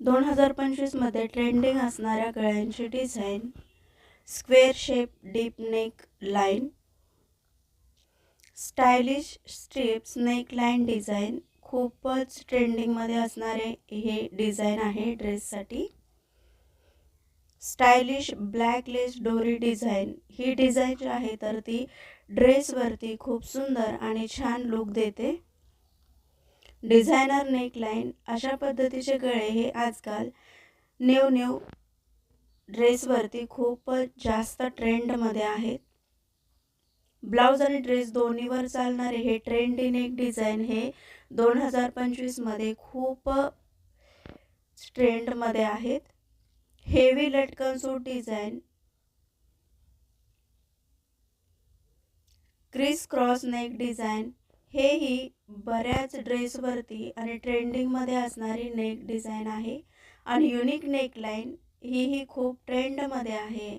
दोन हजार पंचवीसमध्ये ट्रेंडिंग असणाऱ्या गळ्यांची design. Square shape deep neck line. Stylish strips neck line design. खूपच ट्रेंडिंगमध्ये असणारे हे डिझाईन आहे ड्रेससाठी. स्टायलिश ब्लॅक लेस डोरी डिझाईन. ही डिझाईन जी आहे तर ती ड्रेसवरती खूप सुंदर आणि छान लुक देते. डिझायनर नेकलाईन अशा पद्धतीचे गळे हे आजकाल न्यू न्यू ड्रेसवरती खूपच जास्त ट्रेंडमध्ये आहेत. ब्लाऊज आणि ड्रेस दोन्हीवर चालणारे हे ट्रेंडी नेक डिझाईन हे दोन हजार पंचवीसमध्ये खूप ट्रेंडमध्ये आहेत. हेवी लटकन suit design. Criss cross neck design. हेही बऱ्याच ड्रेसवरती आणि ट्रेंडिंगमध्ये असणारी नेक डिझाईन आहे. आणि युनिक नेकलाईन ही ही खूप ट्रेंडमध्ये आहे.